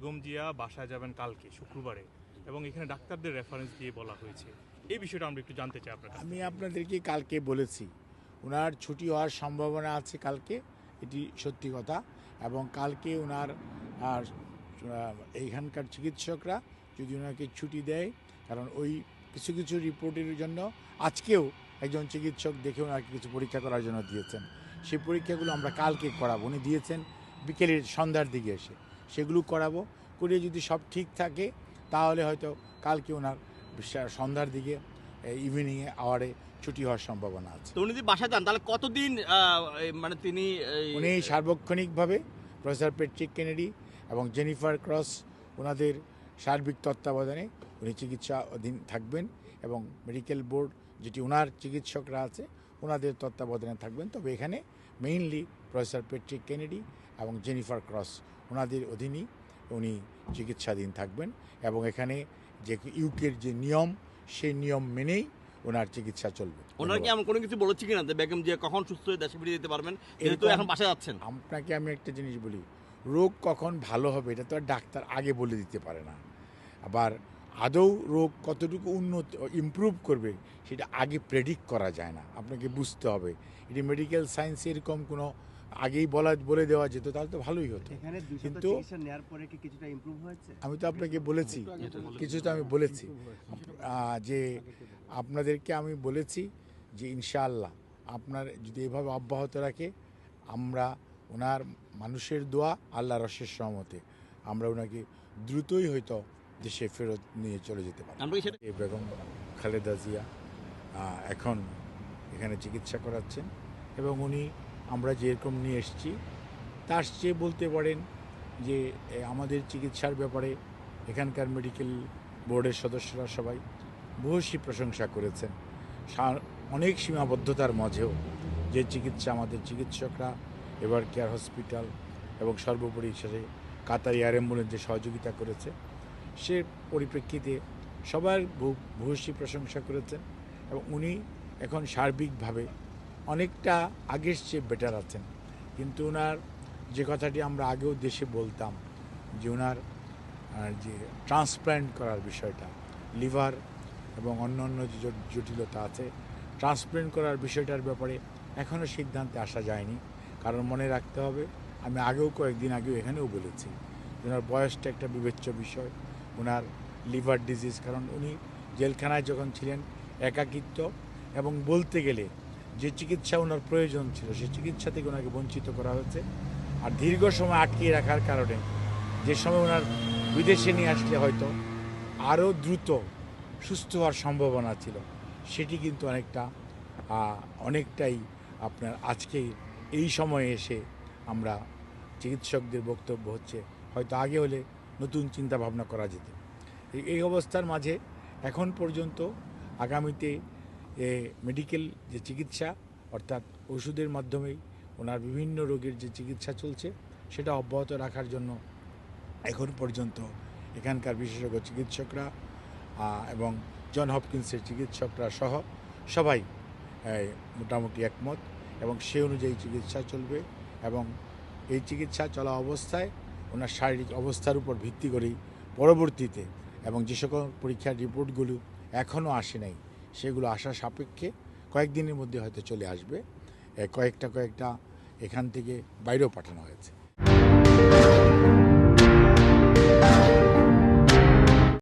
বেগম জিয়া বাসায় যাবেন কালকে শুক্রবারে। এবং এখানে ডাক্তারদের রেফারেন্স দিয়ে বলা হয়েছে। এই বিষয়টা আমরা একটু জানতে চাই আপনার আমি আপনাদেরকে কালকে বলেছি ওনার ছুটি হওয়ার সম্ভাবনা আছে কালকে এটি সত্যি কথা। এবং কালকে ওনার আর, এইখানকার চিকিৎসকরা যদি ওনাকে ছুটি দেয় কারণ ওই কিছু কিছু রিপোর্টের জন্য আজকেও একজন চিকিৎসক দেখে ওনাকে কিছু পরীক্ষা করার জন্য দিয়েছেন। সেই পরীক্ষাগুলো আমরা কালকে করাবো। উনি দিয়েছেন বিকেলের সন্ধ্যার দিকে এসে। সেগুলো করাবো। করে যদি সব ঠিক থাকে তাহলে হয়তো কালকে ওনার সন্ধ্যার দিকে ইভিনিংয়ে আওয়ারে ছুটি হওয়ার সম্ভাবনা আছে। তো উনি যদি বাসায় যান তাহলে কতদিন মানে তিনি উনি সার্বক্ষণিকভাবে প্রফেসর পেট্রিক কেনেডি এবং জেনিফার ক্রস ওনাদের সার্বিক তত্ত্বাবধানে উনি চিকিৎসা অধীন থাকবেন এবং মেডিকেল বোর্ড যেটি ওনার চিকিৎসকরা আছে ওনাদের তত্ত্বাবধানে থাকবেন। তবে এখানে মেইনলি প্রফেসর পেট্রিক কেনেডি এবং জেনিফার ক্রস ওনাদের অধীনেই উনি চিকিৎসাধীন থাকবেন এবং এখানে যে ইউকের যে নিয়ম সেই নিয়ম মেনেই ওনার চিকিৎসা চলবে। ওনারা কি কোনো কিছু বলেছে কিনা? যে বেগম জিয়া কখন সুস্থ হয়ে দেশে ফিরে যেতে পারবেন? যেহেতু এখন বাসায় যাচ্ছেন। আপনাকে আমি একটা জিনিস বলি রোগ কখন ভালো হবে এটা তো আর ডাক্তার আগে বলে দিতে পারে না। আবার আদৌ রোগ কতটুকু উন্নত ইমপ্রুভ করবে সেটা আগে প্রেডিক্ট করা যায় না। আপনাকে বুঝতে হবে। এটি মেডিকেল সায়েন্স এরকম কোনো আগেই বলা বলে দেওয়া যেত তাহলে তো ভালোই হতো। কিন্তু- চিকিৎসা নেওয়ার পরে কি কিছুটা ইমপ্রুভ হয়েছে? আমি তো আপনাকে বলেছি কিছু তো আমি বলেছি যে আপনাদেরকে আমি বলেছি যে ইনশাআল্লাহ আপনার যদি এভাবে অব্যাহত রাখে আমরা ওনার মানুষের দোয়া আল্লাহ রসের সহমতে আমরা ওনাকে দ্রুতই হয়তো দেশে ফেরত নিয়ে চলে যেতে পারি। আমরা কি সেটা এই বেগম খালেদা জিয়া এখন এখানে চিকিৎসা করাচ্ছেন এবং উনি আমরা যেরকম নিয়ে এসেছি, তার চেয়ে বলতে পারেন যে আমাদের চিকিৎসার ব্যাপারে এখানকার মেডিকেল বোর্ডের সদস্যরা সবাই বহুশী প্রশংসা করেছেন। অনেক সীমাবদ্ধতার মাঝেও যে চিকিৎসা আমাদের চিকিৎসকরা, এবার কেয়ার হসপিটাল এবং সর্বোপরি হিসেবে কাতার এয়ার অ্যাম্বুলেন্স সহযোগিতা করেছে। সে পরিপ্রেক্ষিতে সবার ভূয়সী প্রশংসা করেছেন এবং উনি এখন সার্বিকভাবে অনেকটা আগের চেয়ে বেটার আছেন। কিন্তু ওনার যে কথাটি আমরা আগেও দেশে বলতাম, যে ওনার যে ট্রান্সপ্ল্যান্ট করার বিষয়টা লিভার এবং অন্য অন্য যে জটিলতা আছে ট্রান্সপ্ল্যান্ট করার বিষয়টার ব্যাপারে এখনও সিদ্ধান্তে আসা যায়নি। কারণ মনে রাখতে হবে, আমি আগেও কয়েকদিন আগেও এখানেও বলেছি ওনার বয়সটা একটা বিবেচ্য বিষয় ওনার লিভার ডিজিজ কারণ উনি জেলখানায় যখন ছিলেন, একাকিত্ব এবং বলতে গেলে যে চিকিৎসা ওনার প্রয়োজন ছিল, সে চিকিৎসা থেকে ওনাকে বঞ্চিত করা হয়েছে। আর দীর্ঘ সময় আটকিয়ে রাখার কারণে যে সময় ওনার বিদেশে নিয়ে আসলে হয়তো আরও দ্রুত সুস্থ হওয়ার সম্ভাবনা ছিল, সেটি কিন্তু অনেকটা অনেকটাই আপনার আজকে এই সময়ে এসে আমরা চিকিৎসকদের বক্তব্য হচ্ছে, হয়তো আগে হলে নতুন চিন্তা ভাবনা করা যেত। এই- অবস্থার মাঝে এখন পর্যন্ত আগামীতে এ, মেডিকেল যে চিকিৎসা অর্থাৎ ওষুধের মাধ্যমেই ওনার বিভিন্ন রোগের যে চিকিৎসা চলছে সেটা অব্যাহত রাখার জন্য এখন পর্যন্ত এখানকার বিশেষজ্ঞ চিকিৎসকরা এবং জন হপকিন্সের চিকিৎসকরা সহ সবাই মোটামুটি একমত এবং সে অনুযায়ী চিকিৎসা চলবে এবং এই চিকিৎসা চলা অবস্থায় ওনার শারীরিক অবস্থার উপর ভিত্তি করেই পরবর্তীতে এবং যে সকল পরীক্ষার রিপোর্টগুলো এখনও আসে নাই সেগুলো আসা সাপেক্ষে কয়েকদিনের মধ্যে হয়তো চলে আসবে। কয়েকটা কয়েকটা এখান থেকে বাইরেও পাঠানো হয়েছে।